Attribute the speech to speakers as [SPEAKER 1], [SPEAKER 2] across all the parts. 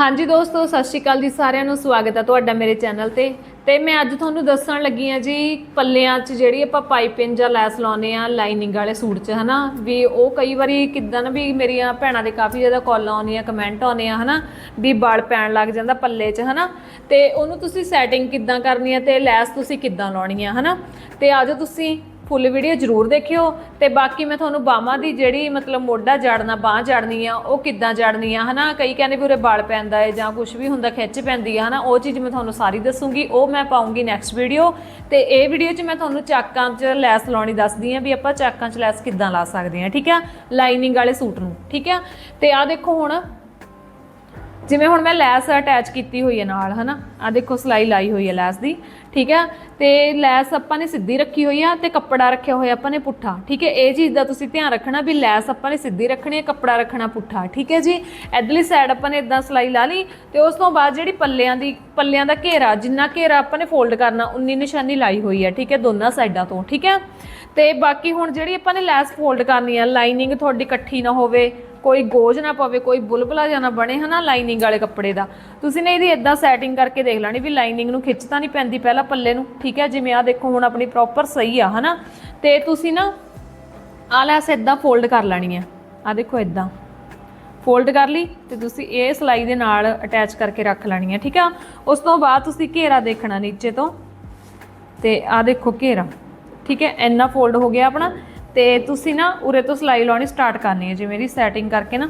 [SPEAKER 1] ਹਾਂਜੀ ਦੋਸਤੋ, ਸਤਿ ਸ਼੍ਰੀ ਅਕਾਲ ਜੀ ਸਾਰਿਆਂ ਨੂੰ। ਸਵਾਗਤ ਹੈ ਤੁਹਾਡਾ ਮੇਰੇ ਚੈਨਲ ਤੇ। ਤੇ ਮੈਂ ਅੱਜ ਤੁਹਾਨੂੰ ਦੱਸਣ ਲੱਗੀ ਆ ਜੀ, ਪੱਲਿਆਂ 'ਚ ਜਿਹੜੀ ਆਪਾਂ ਪਾਈਪਿੰਗ ਜਾਂ ਲੈਸ ਲਾਉਨੇ ਆ ਲਾਈਨਿੰਗ ਵਾਲੇ ਸੂਟ 'ਚ, ਹਨਾ? ਵੀ ਉਹ ਕਈ ਵਾਰੀ ਕਿਦਾਂ ਨਾ ਵੀ ਮੇਰੀਆਂ ਭੈਣਾਂ ਦੇ ਕਾਫੀ ਜ਼ਿਆਦਾ ਕਾਲਾਂ ਆਉਂਦੀਆਂ, ਕਮੈਂਟ ਆਉਂਦੇ ਆ ਹਨਾ? ਵੀ ਬਲ ਪੈਣ ਲੱਗ ਜਾਂਦਾ ਪੱਲੇ 'ਚ, ਹਨਾ? ਤੇ ਉਹਨੂੰ ਤੁਸੀਂ ਸੈਟਿੰਗ ਕਿੱਦਾਂ ਕਰਨੀ ਹੈ ਤੇ ਲੈਸ ਤੁਸੀਂ ਕਿੱਦਾਂ ਲਾਉਣੀ ਆ ਹਨਾ? ਤੇ ਆਜੋ ਤੁਸੀਂ। ਫੁੱਲ ਵੀਡੀਓ ਜ਼ਰੂਰ ਦੇਖਿਓ ਤੇ ਬਾਕੀ ਮੈਂ ਤੁਹਾਨੂੰ ਬਾਹਾਂ ਦੀ ਜਿਹੜੀ ਮਤਲਬ ਮੋਢਾ ਜੜਨਾ, ਬਾਹ ਜੜਨੀ ਆ, ਉਹ ਕਿੱਦਾਂ ਜੜਨੀ ਆ, ਹਨਾ? ਕਈ ਕਹਿੰਦੇ ਵੀ ਉਰੇ ਬਲ ਪੈਂਦਾ ਹੈ ਜਾਂ ਕੁਝ ਵੀ ਹੁੰਦਾ, ਖਿੱਚ ਪੈਂਦੀ ਆ, ਹਨਾ? ਉਹ ਚੀਜ਼ ਮੈਂ ਤੁਹਾਨੂੰ ਸਾਰੀ ਦੱਸੂਗੀ, ਉਹ ਮੈਂ ਪਾਉਂਗੀ ਨੈਕਸਟ ਵੀਡੀਓ ਤੇ ਇਹ ਵੀਡੀਓ 'ਚ ਮੈਂ ਤੁਹਾਨੂੰ ਚਾਕਾਂ 'ਚ ਲੈਸ ਲਾਉਣੀ ਦੱਸਦੀ ਆ ਵੀ ਆਪਾਂ ਚਾਕਾਂ 'ਚ ਲੈਸ ਕਿੱਦਾਂ ਲਾ ਸਕਦੇ ਆ, ਠੀਕ ਆ? ਲਾਈਨਿੰਗ ਵਾਲੇ ਸੂਟ ਨੂੰ, ਠੀਕ ਆ? ਤੇ ਆ ਦੇਖੋ ਹੁਣ ਜਿਵੇਂ ਹੁਣ ਮੈਂ ਲੈਸ ਅਟੈਚ ਕੀਤੀ ਹੋਈ ਹੈ ਨਾਲ, ਹਨਾ? ਆ ਦੇਖੋ, ਸਲਾਈ ਲਾਈ ਹੋਈ ਹੈ ਲੈਸ ਦੀ, ਠੀਕ ਹੈ? ਤੇ ਲੈਸ ਆਪਾਂ ਨੇ ਸਿੱਧੀ ਰੱਖੀ ਹੋਈ ਆ ਤੇ ਕੱਪੜਾ ਰੱਖਿਆ ਹੋਇਆ ਆਪਾਂ ਨੇ ਪੁੱਠਾ, ਠੀਕ ਹੈ? ਇਹ ਚੀਜ਼ ਦਾ ਤੁਸੀਂ ਧਿਆਨ ਰੱਖਣਾ ਵੀ ਲੈਸ ਆਪਾਂ ਨੇ ਸਿੱਧੀ ਰੱਖਣੀ ਹੈ, ਕੱਪੜਾ ਰੱਖਣਾ ਪੁੱਠਾ, ਠੀਕ ਹੈ ਜੀ? ਇਧਰਲੀ ਸਾਈਡ ਆਪਾਂ ਨੇ ਇਦਾਂ ਸਲਾਈ ਲਾ ਲਈ ਤੇ ਉਸ ਤੋਂ ਬਾਅਦ ਜਿਹੜੀ ਪੱਲਿਆਂ ਦੀ, ਪੱਲਿਆਂ ਦਾ ਘੇਰਾ, ਜਿੰਨਾ ਘੇਰਾ ਆਪਾਂ ਨੇ ਫੋਲਡ ਕਰਨਾ, ਉਨੀ ਨਿਸ਼ਾਨੀ ਲਾਈ ਹੋਈ ਹੈ, ਠੀਕ ਹੈ? ਦੋਨਾਂ ਸਾਈਡਾਂ ਤੋਂ, ਠੀਕ ਹੈ? ਤੇ ਬਾਕੀ ਹੁਣ ਜਿਹੜੀ ਆਪਾਂ ਨੇ ਲੈਸ ਫੋਲਡ ਕਰਨੀ ਆ ਲਾਈਨਿੰਗ ਤੁਹਾਡੀ ਇਕੱਠੀ ਨਾ ਹੋਵੇ ਕੋਈ ਗੋਜ ਨਾ ਪਵੇ, ਕੋਈ ਬੁਲਬੁਲਾ ਜਾਂ ਨਾ ਬਣੇ ਹਨਾ ਲਾਈਨਿੰਗ ਵਾਲੇ ਕੱਪੜੇ ਦਾ। ਤੁਸੀਂ ਨੇ ਇਹਦੀ ਇਦਾਂ ਸੈਟਿੰਗ ਕਰਕੇ ਦੇਖ ਲੈਣੀ ਵੀ ਲਾਈਨਿੰਗ ਨੂੰ ਖਿੱਚ ਤਾਂ ਨਹੀਂ ਪੈਂਦੀ ਪਹਿਲਾਂ ਪੱਲੇ ਨੂੰ, ਠੀਕ ਹੈ? ਜਿਵੇਂ ਆ ਦੇਖੋ, ਹੁਣ ਆਪਣੀ ਪ੍ਰੋਪਰ ਸਹੀ ਆ, ਹਨਾ? ਤੇ ਤੁਸੀਂ ਨਾ ਆ ਲੈਸ ਇਦਾਂ ਫੋਲਡ ਕਰ ਲੈਣੀ ਹੈ ਆ ਦੇਖੋ ਇਦਾਂ ਫੋਲਡ ਕਰ ਲਈ ਤੇ ਤੁਸੀਂ ਇਹ ਸਲਾਈ ਦੇ ਨਾਲ ਅਟੈਚ ਕਰਕੇ ਰੱਖ ਲੈਣੀ ਹੈ ਠੀਕ ਆ? ਉਸ ਤੋਂ ਬਾਅਦ ਤੁਸੀਂ ਘੇਰਾ ਦੇਖਣਾ ਨੀਚੇ ਤੋਂ। ਤੇ ਆ ਦੇਖੋ ਘੇਰਾ, ਠੀਕ ਹੈ? ਇੰਨਾ ਫੋਲਡ ਹੋ ਗਿਆ ਆਪਣਾ। ਤੇ ਤੁਸੀਂ ਨਾ ਉਰੇ ਤੋਂ ਸਲਾਈ ਲਾਉਣੀ ਸਟਾਰਟ ਕਰਨੀ ਹੈ, ਜਿਵੇਂ ਦੀ ਸੈਟਿੰਗ ਕਰਕੇ ਨਾ।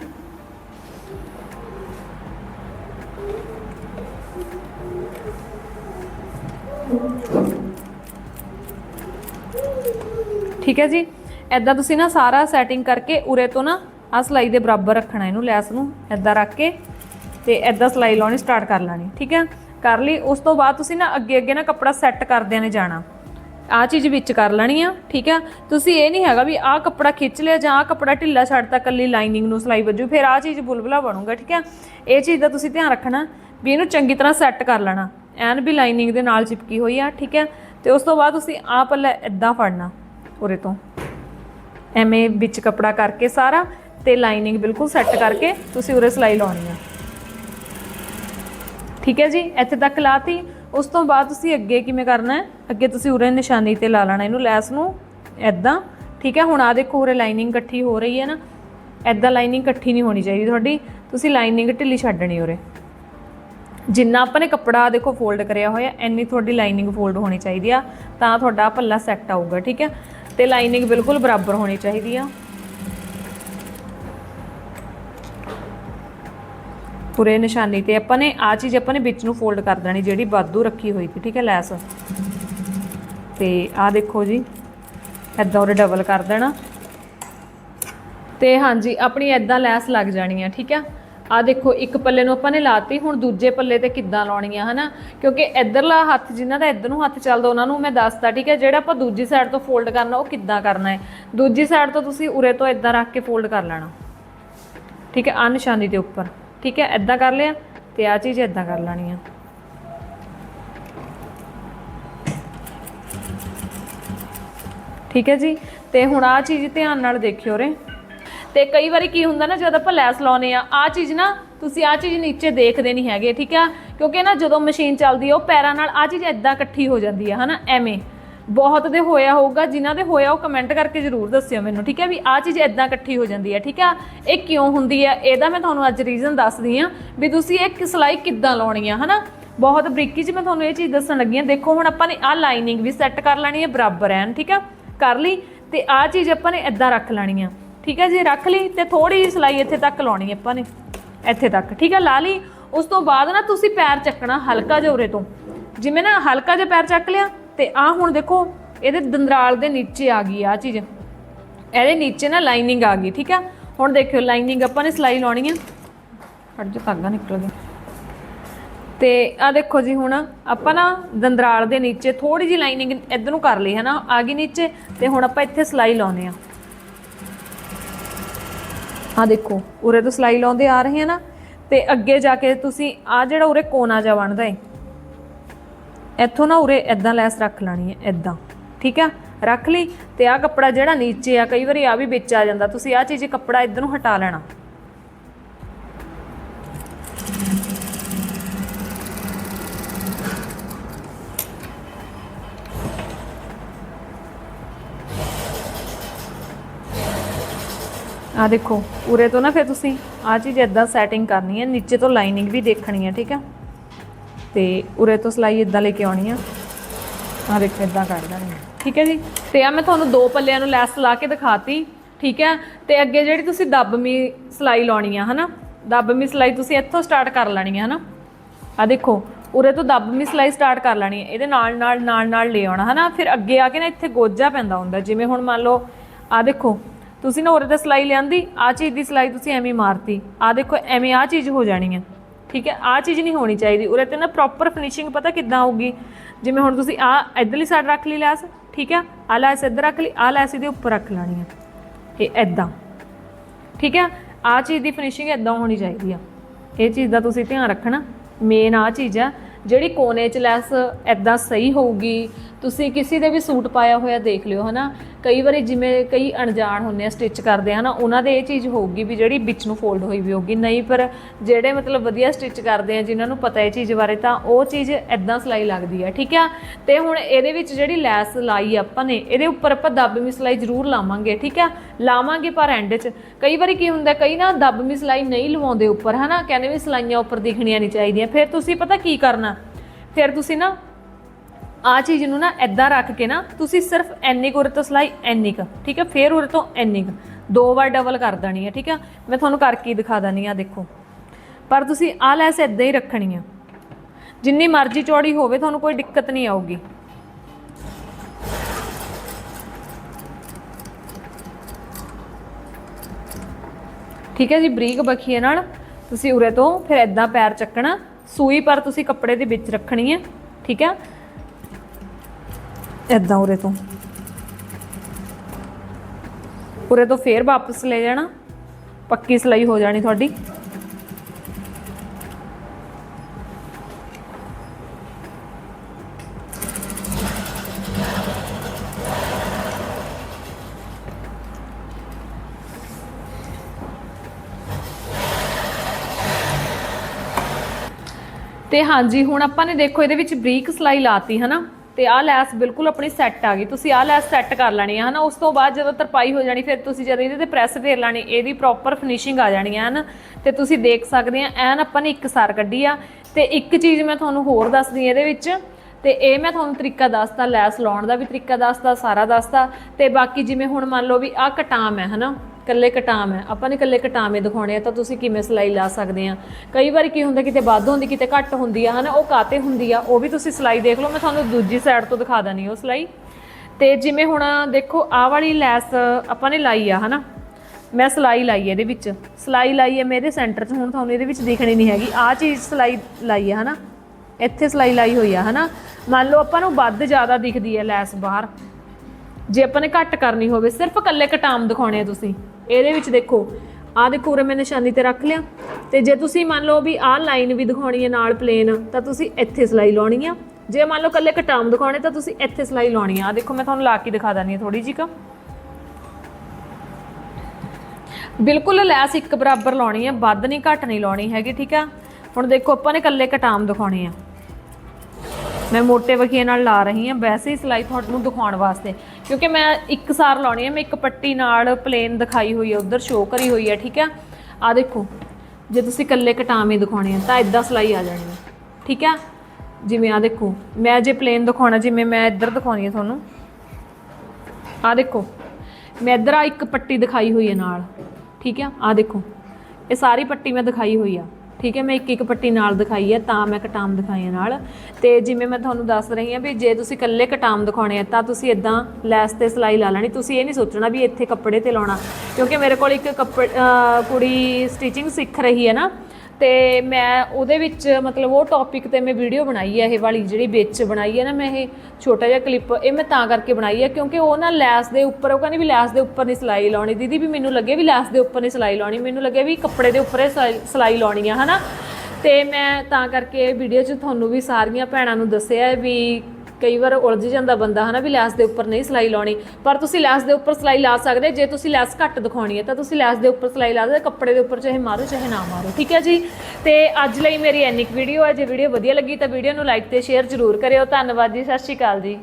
[SPEAKER 1] ਠੀਕ ਹੈ ਜੀ? ਐਦਾਂ ਤੁਸੀਂ ਨਾ ਸਾਰਾ ਸੈਟਿੰਗ ਕਰਕੇ ਉਰੇ ਤੋਂ ਨਾ ਆ ਸਲਾਈ ਦੇ ਬਰਾਬਰ ਰੱਖਣਾ ਇਹਨੂੰ, ਲੈਸ ਨੂੰ ਐਦਾਂ ਰੱਖ ਕੇ ਤੇ ਐਦਾਂ ਸਲਾਈ ਲਾਉਣੀ ਸਟਾਰਟ ਕਰ ਲੈਣੀ, ਠੀਕ ਹੈ? ਕਰ ਲਈ, ਉਸ ਤੋਂ ਬਾਅਦ ਤੁਸੀਂ ਨਾ ਅੱਗੇ ਅੱਗੇ ਨਾ ਕੱਪੜਾ ਸੈੱਟ ਕਰਦਿਆਂ ਨੇ ਜਾਣਾ। ਆ ਚੀਜ਼ ਵਿੱਚ ਕਰ ਲੈਣੀ ਆ, ਠੀਕ ਆ? ਤੁਸੀਂ ਇਹ ਨਹੀਂ ਹੈਗਾ ਵੀ ਆਹ ਕੱਪੜਾ ਖਿੱਚ ਲਿਆ ਜਾਂ ਆਹ ਕੱਪੜਾ ਢਿੱਲਾ ਛੱਡਤਾ ਕੱਲੀ ਲਾਈਨਿੰਗ ਨੂੰ ਸਲਾਈ ਵੱਜੂ, ਫਿਰ ਆਹ ਚੀਜ਼ ਬੁਲਬੁਲਾ ਬਣੂਗਾ, ਠੀਕ ਆ? ਇਹ ਚੀਜ਼ ਦਾ ਤੁਸੀਂ ਧਿਆਨ ਰੱਖਣਾ ਵੀ ਇਹਨੂੰ ਚੰਗੀ ਤਰ੍ਹਾਂ ਸੈੱਟ ਕਰ ਲੈਣਾ। ਐਨ ਵੀ ਲਾਈਨਿੰਗ ਦੇ ਨਾਲ ਚਿਪਕੀ ਹੋਈ ਆ, ਠੀਕ ਆ? ਤੇ ਉਸ ਤੋਂ ਬਾਅਦ ਤੁਸੀਂ ਆਹ ਪੱਲਾ ਇਦਾਂ ਫੜਨਾ ਉਰੇ ਤੋਂ। ਐਵੇਂ ਵਿੱਚ ਕੱਪੜਾ ਕਰਕੇ ਸਾਰਾ ਤੇ ਲਾਈਨਿੰਗ ਬਿਲਕੁਲ ਸੈੱਟ ਕਰਕੇ ਤੁਸੀਂ ਉਰੇ ਸਲਾਈ ਲਾਉਣੀ ਆ। ਠੀਕ ਹੈ ਜੀ? ਇੱਥੇ ਤੱਕ ਲਾਤੀ। ਉਸ ਤੋਂ ਬਾਅਦ ਤੁਸੀਂ ਅੱਗੇ ਕਿਵੇਂ ਕਰਨਾ ਹੈ? ਅੱਗੇ ਤੁਸੀਂ ਉਰੇ ਨਿਸ਼ਾਨੀ ਤੇ ਲਾ ਲੈਣਾ, ਇਹਨੂੰ ਲੈਸ ਨੂੰ ਐਦਾਂ ਠੀਕ ਹੈ? ਹੁਣ ਆ ਦੇਖੋ ਉਰੇ ਲਾਈਨਿੰਗ ਇਕੱਠੀ ਹੋ ਰਹੀ ਹੈ ਨਾ ਐਦਾਂ ਲਾਈਨਿੰਗ ਇਕੱਠੀ ਨਹੀਂ ਹੋਣੀ ਚਾਹੀਦੀ ਤੁਹਾਡੀ, ਤੁਸੀਂ ਲਾਈਨਿੰਗ ਢਿੱਲੀ ਛੱਡਣੀ ਉਰੇ। ਜਿੰਨਾ ਆਪਾਂ ਨੇ ਕੱਪੜਾ ਦੇਖੋ ਫੋਲਡ ਕਰਿਆ ਹੋਇਆ ਐਨੀ ਤੁਹਾਡੀ ਲਾਈਨਿੰਗ ਫੋਲਡ ਹੋਣੀ ਚਾਹੀਦੀ ਆ, ਤਾਂ ਤੁਹਾਡਾ ਪੱਲਾ ਸੈੱਟ ਆਊਗਾ, ਠੀਕ ਹੈ? ਤੇ ਲਾਈਨਿੰਗ ਬਿਲਕੁਲ ਬਰਾਬਰ ਹੋਣੀ ਚਾਹੀਦੀ ਆ। ਪੂਰੇ ਨਿਸ਼ਾਨੀ ਤੇ ਆਪਾਂ ਨੇ ਆ ਚੀਜ਼ ਆਪਾਂ ਨੇ ਵਿੱਚ ਨੂੰ ਫੋਲਡ ਕਰ ਦੇਣੀ, ਜਿਹੜੀ ਵਾਧੂ ਰੱਖੀ ਹੋਈ ਸੀ, ਠੀਕ ਹੈ, ਲੈਸ। ਤੇ ਆ ਦੇਖੋ ਜੀ ਐਦਾਂ ਉਹਰੇ ਡਬਲ ਕਰ ਦੇਣਾ। ਤੇ ਹਾਂਜੀ, ਆਪਣੀ ਐਦਾਂ ਲੈਸ ਲੱਗ ਜਾਣੀ ਆ, ਠੀਕ ਆ ਆ ਦੇਖੋ, ਇੱਕ ਪੱਲੇ ਨੂੰ ਆਪਾਂ ਨੇ ਲਾਤੀ, ਹੁਣ ਦੂਜੇ ਪੱਲੇ ਤੇ ਕਿੱਦਾਂ ਲਾਉਣੀ ਆ ਹਨਾ? ਕਿਉਂਕਿ ਇਧਰਲਾ ਹੱਥ, ਜਿਨ੍ਹਾਂ ਦਾ ਇਧਰ ਨੂੰ ਹੱਥ ਚੱਲਦਾ, ਉਹਨਾਂ ਨੂੰ ਮੈਂ ਦੱਸਦਾ ਠੀਕ ਹੈ, ਜਿਹੜਾ ਆਪਾਂ ਦੂਜੀ ਸਾਈਡ ਤੋਂ ਫੋਲਡ ਕਰਨਾ, ਉਹ ਕਿੱਦਾਂ ਕਰਨਾ ਹੈ? ਦੂਜੀ ਸਾਈਡ ਤੋਂ ਤੁਸੀਂ ਉਰੇ ਤੋਂ ਇਦਾਂ ਰੱਖ ਕੇ ਫੋਲਡ ਕਰ ਲੈਣਾ। ਠੀਕ ਹੈ ਆ ਨਿਸ਼ਾਨੀ ਦੇ ਉੱਪਰ। ਠੀਕ ਹੈ ਇਦਾਂ ਕਰ ਲਿਆ ਤੇ ਆ ਚੀਜ਼ ਇਦਾਂ ਕਰ ਲੈਣੀ ਆ। ਠੀਕ ਹੈ ਜੀ, ਤੇ ਹੁਣ ਆ ਚੀਜ਼ ਧਿਆਨ ਨਾਲ ਦੇਖਿਓ ਰੇ ਤੇ ਕਈ ਵਾਰੀ ਕੀ ਹੁੰਦਾ ਨਾ, ਜਦ ਆਪਾਂ ਲੈਸ ਲਾਉਨੇ ਆ ਆ ਚੀਜ਼ ਨਾ ਤੁਸੀਂ ਆ ਚੀਜ਼ ਨੀਚੇ ਦੇਖਦੇ ਨਹੀਂ ਹੈਗੇ, ਠੀਕ ਆ? ਕਿਉਂਕਿ ਨਾ ਜਦੋਂ ਮਸ਼ੀਨ ਚੱਲਦੀ ਆ, ਉਹ ਪੈਰਾਂ ਨਾਲ ਆ ਚੀਜ਼ ਇਦਾਂ ਇਕੱਠੀ ਹੋ ਜਾਂਦੀ ਆ, ਹਨਾ? ਐਵੇਂ। ਬਹੁਤ ਦੇ ਹੋਇਆ ਹੋਊਗਾ, ਜਿਨ੍ਹਾਂ ਦੇ ਹੋਇਆ ਉਹ ਕਮੈਂਟ ਕਰਕੇ ਜ਼ਰੂਰ ਦੱਸਿਓ ਮੈਨੂੰ, ਠੀਕ ਹੈ? ਵੀ ਆ ਚੀਜ਼ ਇਦਾਂ ਇਕੱਠੀ ਹੋ ਜਾਂਦੀ ਹੈ, ਠੀਕ ਆ ਇਹ ਕਿਉਂ ਹੁੰਦੀ ਹੈ? ਇਹਦਾ ਮੈਂ ਤੁਹਾਨੂੰ ਅੱਜ ਰੀਜ਼ਨ ਦੱਸਦੀ ਆ ਵੀ ਤੁਸੀਂ ਇਹ ਸਿਲਾਈ ਕਿੱਦਾਂ ਲਾਉਣੀ ਆ, ਹਨਾ? ਬਹੁਤ ਬਰੀਕੀ 'ਚ ਮੈਂ ਤੁਹਾਨੂੰ ਇਹ ਚੀਜ਼ ਦੱਸਣ ਲੱਗੀ ਆ ਦੇਖੋ, ਹੁਣ ਆਪਾਂ ਨੇ ਆ ਲਾਈਨਿੰਗ ਵੀ ਸੈੱਟ ਕਰ ਲੈਣੀ ਹੈ ਬਰਾਬਰ ਐਨ, ਠੀਕ ਆ ਕਰ ਲਈ ਤੇ ਆ ਚੀਜ਼ ਆਪਾਂ ਨੇ ਇਦਾਂ ਰੱਖ ਲੈਣੀ ਆ, ਠੀਕ ਹੈ ਜੀ? ਰੱਖ ਲਈ ਤੇ ਥੋੜੀ ਜਿਹੀ ਸਿਲਾਈ ਇੱਥੇ ਤੱਕ ਲਾਉਣੀ ਆਪਾਂ ਨੇ, ਇੱਥੇ ਤੱਕ, ਠੀਕ ਹੈ? ਲਾ ਲਈ। ਉਸ ਤੋਂ ਬਾਅਦ ਨਾ ਤੁਸੀਂ ਪੈਰ ਚੱਕਣਾ ਹਲਕਾ ਜਿਹਾ ਉਰੇ ਤੋਂ। ਜਿਵੇਂ ਨਾ ਹਲਕਾ ਜਿਹਾ ਪੈਰ ਚੱਕ ਲਿਆ ਤੇ ਆ ਹੁਣ ਦੇਖੋ, ਇਹਦੇ ਦੰਦਰਾਲ ਦੇ ਨੀਚੇ ਆ ਗਈ ਆ ਚੀਜ਼। ਇਹਦੇ ਨੀਚੇ ਨਾ ਲਾਈਨਿੰਗ ਆ ਗਈ, ਠੀਕ ਆ? ਹੁਣ ਦੇਖਿਓ ਲਾਈਨਿੰਗ ਆਪਾਂ ਨੇ ਸਲਾਈ ਲਾਉਣੀ ਆ। ਹਟ ਜਾ ਧਾਗਾ ਨਿਕਲ ਗਿਆ ਤੇ ਆ ਦੇਖੋ ਜੀ ਹੁਣ, ਆਪਾਂ ਨਾ ਦੰਦਰਾਲ ਦੇ ਨੀਚੇ ਥੋੜੀ ਜੀ ਲਾਈਨਿੰਗ ਇੱਧਰ ਨੂੰ ਕਰ ਲਈ ਹੈ ਨਾ ਆ ਗਈ ਨੀਚੇ, ਤੇ ਹੁਣ ਆਪਾਂ ਇੱਥੇ ਸਲਾਈ ਲਾਉਨੇ ਆ। ਆ ਦੇਖੋ, ਉਰੇ ਤੋਂ ਸਲਾਈ ਲਾਉਂਦੇ ਆ ਰਹੇ ਆ ਨਾ। ਤੇ ਅੱਗੇ ਜਾ ਕੇ ਤੁਸੀਂ ਆ ਜਿਹੜਾ ਉਰੇ ਕੋਨਾ ਜਾ ਬਣਦਾ ਏ ਇੱਥੋਂ ਨਾ ਉਰੇ ਇਦਾਂ ਲੈਸ ਰੱਖ ਲੈਣੀ ਹੈ ਇਦਾਂ ਠੀਕ ਹੈ ਰੱਖ ਲਈ ਤੇ ਆਹ ਕੱਪੜਾ ਜਿਹੜਾ ਨੀਚੇ ਆ, ਕਈ ਵਾਰੀ ਆ ਵੀ ਵਿੱਚ ਆ ਜਾਂਦਾ। ਤੁਸੀਂ ਆ ਚੀਜ਼ ਕੱਪੜਾ ਇਧਰ ਨੂੰ ਹਟਾ ਲੈਣਾ। ਆ ਦੇਖੋ, ਉਰੇ ਤੋਂ ਨਾ ਫਿਰ ਤੁਸੀਂ ਆ ਚੀਜ਼ ਇਦਾਂ ਸੈਟਿੰਗ ਕਰਨੀ ਹੈ, ਨੀਚੇ ਤੋਂ ਲਾਈਨਿੰਗ ਵੀ ਦੇਖਣੀ ਹੈ, ਠੀਕ ਹੈ ਤੇ ਉਰੇ ਤੋਂ ਸਲਾਈ ਇਦਾਂ ਲੈ ਕੇ ਆਉਣੀ ਆ। ਆ ਦੇਖੋ ਇਦਾਂ ਕਰ ਦੇਣੀ ਠੀਕ ਹੈ ਜੀ? ਤੇ ਆ ਮੈਂ ਤੁਹਾਨੂੰ ਦੋ ਪੱਲਿਆਂ ਨੂੰ ਲੈਸ ਲਾ ਕੇ ਦਿਖਾਤੀ। ਠੀਕ ਹੈ? ਤੇ ਅੱਗੇ ਜਿਹੜੀ ਤੁਸੀਂ ਦੱਬਮੀ ਸਲਾਈ ਲਾਉਣੀ ਆ, ਹਨਾ? ਦੱਬਮੀ ਸਲਾਈ ਤੁਸੀਂ ਇੱਥੋਂ ਸਟਾਰਟ ਕਰ ਲੈਣੀ ਹੈ ਹਨਾ? ਆ ਦੇਖੋ, ਉਰੇ ਤੋਂ ਦੱਬਮੀ ਸਲਾਈ ਸਟਾਰਟ ਕਰ ਲੈਣੀ ਹੈ ਇਹਦੇ ਨਾਲ ਨਾਲ ਨਾਲ ਨਾਲ ਲੈ ਆਉਣਾ, ਹਨਾ? ਫਿਰ ਅੱਗੇ ਆ ਕੇ ਨਾ ਇੱਥੇ ਗੋਜਾ ਪੈਂਦਾ ਹੁੰਦਾ। ਜਿਵੇਂ ਹੁਣ ਮੰਨ ਲਓ ਆ ਦੇਖੋ, ਤੁਸੀਂ ਨਾ ਉਰੇ ਤੇ ਸਲਾਈ ਲਿਆਂਦੀ ਆ ਚੀਜ਼ ਦੀ ਸਲਾਈ ਤੁਸੀਂ ਐਵੇਂ ਮਾਰਤੀ। ਆ ਦੇਖੋ, ਐਵੇਂ ਆ ਚੀਜ਼ ਹੋ ਜਾਣੀ ਹੈ ਠੀਕ ਹੈ ਆ ਚੀਜ਼ ਨਹੀਂ ਹੋਣੀ ਚਾਹੀਦੀ। ਉਰੇ ਤੇ ਨਾ ਪ੍ਰੋਪਰ ਫਿਨਿਸ਼ਿੰਗ ਪਤਾ ਕਿੱਦਾਂ ਹੋਊਗੀ? ਜਿਵੇਂ ਹੁਣ ਤੁਸੀਂ ਆ ਇਧਰਲੀ ਸਾਈਡ ਰੱਖ ਲਈ ਲੈਸ, ਠੀਕ ਹੈ ਆ ਲੈਸ ਇੱਧਰ ਰੱਖ ਲਈ ਆ ਲੈਸ ਇਹਦੇ ਉੱਪਰ ਰੱਖ ਲੈਣੀ ਹੈ। ਇਹ ਐਦਾਂ ਠੀਕ ਹੈ ਆ ਚੀਜ਼ ਦੀ ਫਿਨਿਸ਼ਿੰਗ ਐਦਾਂ ਹੋਣੀ ਚਾਹੀਦੀ ਆ। ਇਹ ਚੀਜ਼ ਦਾ ਤੁਸੀਂ ਧਿਆਨ ਰੱਖਣਾ। ਮੇਨ ਆ ਚੀਜ਼ ਆ, ਜਿਹੜੀ ਕੋਨੇ 'ਚ ਲੈਸ ਐਦਾਂ ਸਹੀ ਹੋਊਗੀ, ਤੁਸੀਂ ਕਿਸੇ ਦੇ ਵੀ ਸੂਟ ਪਾਇਆ ਹੋਇਆ ਦੇਖ ਲਿਓ, ਹਨਾ? ਕਈ ਵਾਰੀ ਜਿਵੇਂ ਕਈ ਅਣਜਾਣ ਹੁੰਦੇ ਆ ਸਟਿਚ ਕਰਦੇ ਆ ਨਾ, ਉਹਨਾਂ ਦੇ ਇਹ ਚੀਜ਼ ਹੋਊਗੀ ਵੀ ਜਿਹੜੀ ਵਿੱਚ ਨੂੰ ਫੋਲਡ ਹੋਈ ਵੀ ਹੋਊਗੀ। ਨਹੀਂ, ਪਰ ਜਿਹੜੇ ਮਤਲਬ ਵਧੀਆ ਸਟਿਚ ਕਰਦੇ ਆ, ਜਿਨ੍ਹਾਂ ਨੂੰ ਪਤਾ ਹੈ ਚੀਜ਼ ਬਾਰੇ, ਤਾਂ ਉਹ ਚੀਜ਼ ਐਦਾਂ ਸਲਾਈ ਲੱਗਦੀ ਆ, ਠੀਕ ਆ? ਤੇ ਹੁਣ ਇਹਦੇ ਵਿੱਚ ਜਿਹੜੀ ਲੈਸ ਲਾਈ ਆਪਾਂ ਨੇ, ਇਹਦੇ ਉੱਪਰ ਆਪਾਂ ਦੱਬਵੀਂ ਸਲਾਈ ਜ਼ਰੂਰ ਲਾਵਾਂਗੇ, ਠੀਕ ਆ? ਲਾਵਾਂਗੇ ਪਰ ਐਂਡ 'ਚ। ਕਈ ਵਾਰੀ ਕੀ ਹੁੰਦਾ, ਕਈ ਨਾ ਦੱਬਵੀਂ ਸਲਾਈ ਨਹੀਂ ਲਵਾਉਂਦੇ ਉੱਪਰ, ਹਨਾ? ਕਹਿੰਦੇ ਵੀ ਸਲਾਈਆਂ ਉੱਪਰ ਦਿਖਣੀਆਂ ਨਹੀਂ ਚਾਹੀਦੀਆਂ। ਫਿਰ ਤੁਸੀਂ ਪਤਾ ਕੀ ਕਰਨਾ? ਫਿਰ ਤੁਸੀਂ ਨਾ ਆ ਚੀਜ਼ ਨੂੰ ਨਾ ਐਦਾਂ ਰੱਖ ਕੇ ਨਾ ਤੁਸੀਂ ਸਿਰਫ ਐਨੀ ਕੁ ਉਰੇ ਤੋਂ ਸਲਾਈ ਐਨੀ ਕੁ, ਠੀਕ ਹੈ? ਫੇਰ ਉਰੇ ਤੋਂ ਐਨੀ ਕੁ। ਦੋ ਵਾਰ ਡਬਲ ਕਰ ਦੇਣੀ ਹੈ, ਠੀਕ ਹੈ? ਮੈਂ ਤੁਹਾਨੂੰ ਕਰਕੇ ਦਿਖਾ ਦਣੀ ਆ ਦੇਖੋ। ਪਰ ਤੁਸੀਂ ਆ ਲੈਸ ਐਦਾਂ ਹੀ ਰੱਖਣੀ ਆ ਜਿੰਨੀ ਮਰਜ਼ੀ ਚੌੜੀ ਹੋਵੇ, ਤੁਹਾਨੂੰ ਕੋਈ ਦਿੱਕਤ ਨਹੀਂ ਆਊਗੀ। ਠੀਕ ਹੈ ਜੀ, ਬਰੀਕ ਬਖੀਏ ਨਾਲ। ਤੁਸੀਂ ਉਰੇ ਤੋਂ ਫਿਰ ਐਦਾਂ ਪੈਰ ਚੱਕਣਾ। ਸੂਈ ਪਰ ਤੁਸੀਂ ਕੱਪੜੇ ਦੇ ਵਿੱਚ ਰੱਖਣੀ ਹੈ, ਠੀਕ ਹੈ? ਐਦਾਂ ਉਰੇ ਤੋਂ। ਉਰੇ ਤੋਂ ਫੇਰ ਵਾਪਸ ਲੈ ਜਾਣਾ। ਪੱਕੀ ਸਲਾਈ ਹੋ ਜਾਣੀ ਤੁਹਾਡੀ। ਤੇ ਹਾਂਜੀ, ਹੁਣ ਆਪਾਂ ਨੇ ਦੇਖੋ, ਇਹਦੇ ਵਿੱਚ ਬਰੀਕ ਸਲਾਈ ਲਾਤੀ, ਹਨਾ? ਤੇ ਆਹ ਲੈਸ ਬਿਲਕੁਲ ਆਪਣੀ ਸੈੱਟ ਆ ਗਈ। ਤੁਸੀਂ ਆਹ ਲੈਸ ਸੈੱਟ ਕਰ ਲੈਣੀ ਹੈ ਹਨਾ? ਉਸ ਤੋਂ ਬਾਅਦ ਜਦੋਂ ਤਰਪਾਈ ਹੋ ਜਾਣੀ, ਫਿਰ ਤੁਸੀਂ ਜਦੋਂ ਇਹਦੇ ਤੇ ਪ੍ਰੈਸ ਫੇਰ ਲਾਣੀ, ਇਹਦੀ ਪ੍ਰੋਪਰ ਫਿਨਿਸ਼ਿੰਗ ਆ ਜਾਣੀ ਹੈ ਹਨਾ? ਤੇ ਤੁਸੀਂ ਦੇਖ ਸਕਦੇ ਆ, ਐਨ ਆਪਾਂ ਨੇ ਇੱਕ ਸਾਰ ਕੱਢੀ ਆ। ਤੇ ਇੱਕ ਚੀਜ਼ ਮੈਂ ਤੁਹਾਨੂੰ ਹੋਰ ਦੱਸਦੀ ਇਹਦੇ ਵਿੱਚ, ਤੇ ਇਹ ਮੈਂ ਤੁਹਾਨੂੰ ਤਰੀਕਾ ਦੱਸਦਾ, ਲੈਸ ਲਾਉਣ ਦਾ ਵੀ ਤਰੀਕਾ ਦੱਸਦਾ, ਸਾਰਾ ਦੱਸਦਾ। ਤੇ ਬਾਕੀ ਜਿਵੇਂ ਹੁਣ ਮੰਨ ਲਓ ਵੀ ਆਹ ਕਟਾਮ ਹੈ, ਹਨਾ? ਕੱਲੇ ਕਟਾਮ ਹੈ। ਆਪਾਂ ਨੇ ਕੱਲੇ ਕਟਾਮੇ ਦਿਖਾਉਣੇ ਆ, ਤਾਂ ਤੁਸੀਂ ਕਿਵੇਂ ਸਿਲਾਈ ਲਾ ਸਕਦੇ ਆ? ਕਈ ਵਾਰੀ ਕੀ ਹੁੰਦਾ, ਕਿਤੇ ਵੱਧ ਹੁੰਦੀ, ਕਿਤੇ ਘੱਟ ਹੁੰਦੀ ਆ, ਹਨਾ? ਉਹ ਕਾਤੇ ਹੁੰਦੀ ਆ, ਉਹ ਵੀ ਤੁਸੀਂ ਸਿਲਾਈ ਦੇਖ ਲਓ। ਮੈਂ ਤੁਹਾਨੂੰ ਦੂਜੀ ਸਾਈਡ ਤੋਂ ਦਿਖਾ ਦਣੀ ਉਹ ਸਿਲਾਈ। ਤੇ ਜਿਵੇਂ ਹੁਣ ਦੇਖੋ, ਆਹ ਵਾਲੀ ਲੈਸ ਆਪਾਂ ਨੇ ਲਾਈ ਆ, ਹਨਾ? ਮੈਂ ਸਿਲਾਈ ਲਾਈ ਹੈ ਇਹਦੇ ਵਿੱਚ। ਸਿਲਾਈ ਲਾਈ ਹੈ ਮੇਰੇ ਸੈਂਟਰ 'ਚ, ਹੁਣ ਤੁਹਾਨੂੰ ਇਹਦੇ ਵਿੱਚ ਦਿਖਣੀ ਨਹੀਂ ਹੈਗੀ। ਆਹ ਚੀਜ਼ ਸਿਲਾਈ ਲਾਈ ਹੈ ਹਨਾ? ਇੱਥੇ ਸਿਲਾਈ ਲਾਈ ਹੋਈ ਆ, ਹਨਾ? ਮੰਨ ਲਓ ਆਪਾਂ ਨੂੰ ਵੱਧ ਜ਼ਿਆਦਾ ਦਿਖਦੀ ਹੈ ਲੈਸ ਬਾਹਰ। ਜੇ ਆਪਾਂ ਨੇ ਘੱਟ ਕਰਨੀ ਹੋਵੇ, ਸਿਰਫ ਇਕੱਲੇ ਕਟਾਮ ਦਿਖਾਉਣੇ ਆ ਤੁਸੀਂ। ਇਹਦੇ ਵਿੱਚ ਦੇਖੋ, ਆਹ ਦੇਖੋ ਉਰੇ ਮੈਂ ਨਿਸ਼ਾਨੀ ਤੇ ਰੱਖ ਲਿਆ। ਤੇ ਜੇ ਤੁਸੀਂ ਮੰਨ ਲਓ ਵੀ ਆਹ ਲਾਈਨ ਵੀ ਦਿਖਾਉਣੀ ਹੈ ਨਾਲ ਪਲੇਨ ਤਾਂ ਤੁਸੀਂ ਇੱਥੇ ਸਿਲਾਈ ਲਾਉਣੀ ਆ। ਜੇ ਮੰਨ ਲਓ ਇਕੱਲੇ ਕਟਾਮ ਦਿਖਾਉਣੇ, ਤਾਂ ਤੁਸੀਂ ਇੱਥੇ ਸਿਲਾਈ ਲਾਉਣੀ ਆ। ਆਹ ਦੇਖੋ, ਮੈਂ ਤੁਹਾਨੂੰ ਲਾ ਕੇ ਦਿਖਾ ਦਾਨੀ ਆ ਥੋੜੀ ਜਿਹੀ ਕੁ। ਬਿਲਕੁਲ ਲੈਸ ਇੱਕ ਬਰਾਬਰ ਲਾਉਣੀ ਹੈ ਵੱਧ ਨਹੀਂ, ਘੱਟ ਨਹੀਂ ਲਾਉਣੀ ਹੈਗੀ, ਠੀਕ ਆ? ਹੁਣ ਦੇਖੋ, ਆਪਾਂ ਨੇ ਇਕੱਲੇ ਕਟਾਮ ਦਿਖਾਉਣੇ ਆ। ਮੈਂ ਮੋਟੇ ਵਖੀਏ ਨਾਲ ਲਾ ਰਹੀ ਹਾਂ, ਵੈਸੇ ਹੀ ਸਿਲਾਈ ਤੁਹਾਨੂੰ ਦਿਖਾਉਣ ਵਾਸਤੇ। ਕਿਉਂਕਿ ਮੈਂ ਇੱਕ ਸਾਰ ਲਾਉਣੀ ਹੈ, ਮੈਂ ਇੱਕ ਪੱਟੀ ਨਾਲ ਪਲੇਨ ਦਿਖਾਈ ਹੋਈ ਹੈ, ਉਧਰ ਸ਼ੋ ਕਰੀ ਹੋਈ ਹੈ, ਠੀਕ ਹੈ? ਆ ਦੇਖੋ, ਜੇ ਤੁਸੀਂ ਇਕੱਲੇ ਕਟਾਵੇਂ ਦਿਖਾਉਣੇ ਆ, ਤਾਂ ਇਦਾਂ ਸਿਲਾਈ ਆ ਜਾਣੀ ਹੈ, ਠੀਕ ਹੈ? ਜਿਵੇਂ ਆ ਦੇਖੋ, ਮੈਂ ਜੇ ਪਲੇਨ ਦਿਖਾਉਣਾ, ਜਿਵੇਂ ਮੈਂ ਇੱਧਰ ਦਿਖਾਉਣੀ ਹੈ ਤੁਹਾਨੂੰ ਆ ਦੇਖੋ, ਮੈਂ ਇੱਧਰ ਆ ਇੱਕ ਪੱਟੀ ਦਿਖਾਈ ਹੋਈ ਹੈ ਨਾਲ, ਠੀਕ ਹੈ? ਆ ਦੇਖੋ, ਇਹ ਸਾਰੀ ਪੱਟੀ ਮੈਂ ਦਿਖਾਈ ਹੋਈ ਆ। ਠੀਕ ਹੈ, ਮੈਂ ਇੱਕ ਇੱਕ ਪੱਟੀ ਨਾਲ ਦਿਖਾਈ ਹੈ, ਤਾਂ ਮੈਂ ਕਟਾਮ ਦਿਖਾਈ ਹੈ ਨਾਲ। ਤੇ ਜਿਵੇਂ ਮੈਂ ਤੁਹਾਨੂੰ ਦੱਸ ਰਹੀ ਹਾਂ ਵੀ ਜੇ ਤੁਸੀਂ ਇਕੱਲੇ ਕਟਾਮ ਦਿਖਾਉਣੇ ਆ, ਤਾਂ ਤੁਸੀਂ ਇਦਾਂ ਲੈਸ ਤੇ ਸਿਲਾਈ ਲਾ ਲੈਣੀ। ਤੁਸੀਂ ਇਹ ਨਹੀਂ ਸੋਚਣਾ ਵੀ ਇੱਥੇ ਕੱਪੜੇ ਤੇ ਲਾਉਣਾ, ਕਿਉਂਕਿ ਮੇਰੇ ਕੋਲ ਇੱਕ ਕੱਪੜ ਕੁੜੀ ਸਟਿਚਿੰਗ ਸਿੱਖ ਰਹੀ ਹੈ ਨਾ। ਤੇ ਮੈਂ ਉਹਦੇ ਵਿੱਚ ਮਤਲਬ ਉਹ ਟੌਪਿਕ ਤੇ ਮੈਂ ਵੀਡੀਓ ਬਣਾਈ ਹੈ ਇਹ ਵਾਲੀ ਜਿਹੜੀ ਵਿੱਚ ਬਣਾਈ ਹੈ ਨਾ ਮੈਂ ਇਹ ਛੋਟਾ ਜਿਹਾ ਕਲਿੱਪ ਇਹ ਮੈਂ ਤਾਂ ਕਰਕੇ ਬਣਾਈ ਹੈ ਕਿਉਂਕਿ ਉਹ ਨਾ ਲੈਸ ਦੇ ਉੱਪਰ, ਉਹ ਕਹਿੰਦੀ ਵੀ ਲੈਸ ਦੇ ਉੱਪਰ ਨਹੀਂ ਸਿਲਾਈ ਲਾਉਣੀ। ਦੀਦੀ ਵੀ ਮੈਨੂੰ ਲੱਗੇ ਵੀ ਲੈਸ ਦੇ ਉੱਪਰ ਨਹੀਂ ਸਿਲਾਈ ਲਾਉਣੀ, ਮੈਨੂੰ ਲੱਗੇ ਵੀ ਕੱਪੜੇ ਦੇ ਉੱਪਰ ਹੀ ਸਿਲਾਈ- ਸਿਲਾਈ ਲਾਉਣੀ ਆ, ਹਨਾ? ਤੇ ਮੈਂ ਤਾਂ ਕਰਕੇ ਵੀਡੀਓ 'ਚ ਤੁਹਾਨੂੰ ਵੀ ਸਾਰੀਆਂ ਭੈਣਾਂ ਨੂੰ ਦੱਸਿਆ ਵੀ ਕਈ ਵਾਰ ਉਲਝ ਜਾਂਦਾ ਬੰਦਾ ਹਨਾ ਵੀ ਲੈਸ ਦੇ ਉੱਪਰ ਨਹੀਂ ਸਿਲਾਈ ਲਾਉਣੀ। ਪਰ ਤੁਸੀਂ ਲੈਸ ਦੇ ਉੱਪਰ ਸਿਲਾਈ ਲਾ ਸਕਦੇ, ਜੇ ਤੁਸੀਂ ਲੈਸ ਘੱਟ ਦਿਖਾਉਣੀ ਹੈ ਤਾਂ ਤੁਸੀਂ ਲੈਸ ਦੇ ਉੱਪਰ ਸਿਲਾਈ ਲਾ ਸਕਦੇ, ਕੱਪੜੇ ਦੇ ਉੱਪਰ ਚਾਹੇ ਮਾਰੋ, ਚਾਹੇ ਨਾ ਮਾਰੋ, ਠੀਕ ਹੈ ਜੀ? ਤੇ ਅੱਜ ਲਈ ਮੇਰੀ ਐਨਿਕ ਵੀਡੀਓ ਹੈ, ਜੇ ਵੀਡੀਓ ਵਧੀਆ ਲੱਗੀ ਤਾਂ ਵੀਡੀਓ ਨੂੰ ਲਾਈਕ ਤੇ ਸ਼ੇਅਰ ਜ਼ਰੂਰ ਕਰਿਓ। ਧੰਨਵਾਦ ਜੀ, ਸਤਿ ਸ਼੍ਰੀ ਅਕਾਲ ਜੀ।